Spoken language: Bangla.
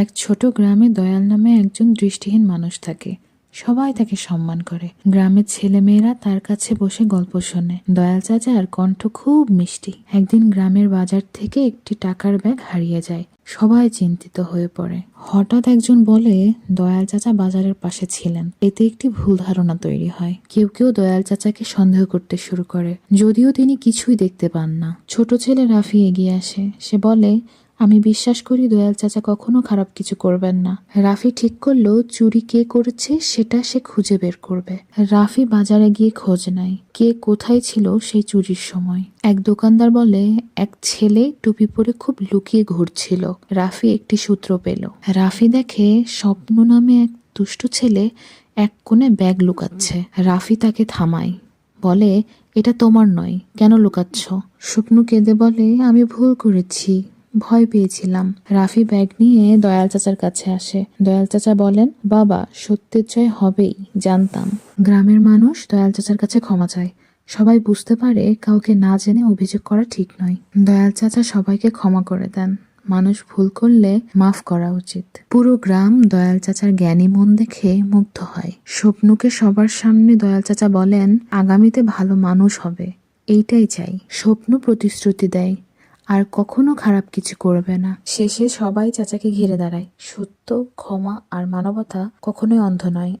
এক ছোট গ্রামে দয়াল নামে একজন দৃষ্টিহীন মানুষ থাকে। সবাই তাকে সম্মান করে। গ্রামের ছেলেমেয়েরা তার কাছে বসে গল্প শোনে। দয়াল চাচার কণ্ঠ খুব মিষ্টি। একদিন গ্রামের বাজার থেকে একটি টাকার ব্যাগ হারিয়ে যায়। সবাই চিন্তিত হয়ে পড়ে। হঠাৎ একজন বলে, দয়াল চাচা বাজারের পাশে ছিলেন। এতে একটি ভুল ধারণা তৈরি হয়। কেউ কেউ দয়াল চাচাকে সন্দেহ করতে শুরু করে। যদিও তিনি কিছুই দেখতে পান না। ছোট ছেলে রাফি এগিয়ে আসে। সে বলে আমি বিশ্বাস করি দয়াল চাচা কখনো খারাপ কিছু করবেন না। রাফি ঠিক করল, চুরি কে করেছে সেটা সে খুঁজে বের করবে। রাফি বাজারে গিয়ে খোঁজ নেয়, কে কোথায় ছিল সেই চুরির সময়। এক দোকানদার বলে, এক ছেলে টুপি পরে খুব লুকিয়ে ঘুরছিল। রাফি একটি সূত্র পেল। রাফি দেখে, স্বপ্ন নামে এক দুষ্ট ছেলে এক কোণে ব্যাগ লুকাচ্ছে। রাফি তাকে থামায়, বলে, এটা তোমার নয়, কেন লুকাচ্ছ? স্বপ্ন কেঁদে বলে, আমি ভুল করেছি। ভয় পেয়েছিলাম। রাফি ব্যাগ নিয়ে দয়াল চাচার কাছে আসে। দয়াল চাচা বলেন, বাবা, সত্যের জয় হবেই, জানতাম। গ্রামের মানুষ দয়াল চাচার কাছে ক্ষমা চায়। সবাই বুঝতে পারে কাউকে না জেনে অভিযোগ করা ঠিক নয়। দয়াল চাচা সবাইকে ক্ষমা করে দেন। মানুষ ভুল করলে মাফ করা উচিত। পুরো গ্রাম দয়াল চাচার জ্ঞানী মন দেখে মুগ্ধ হয়। স্বপ্নকে সবার সামনে দয়াল চাচা বলেন, আগামীতে ভালো মানুষ হবে। এইটাই চাই। স্বপ্ন প্রতিশ্রুতি দেয়। আর কখনো খারাপ কিছু করবে না। শেষে সবাই চাচাকে ঘিরে দাঁড়ায়। সত্য, ক্ষমা আর মানবতা কখনোই অন্ধ নয়।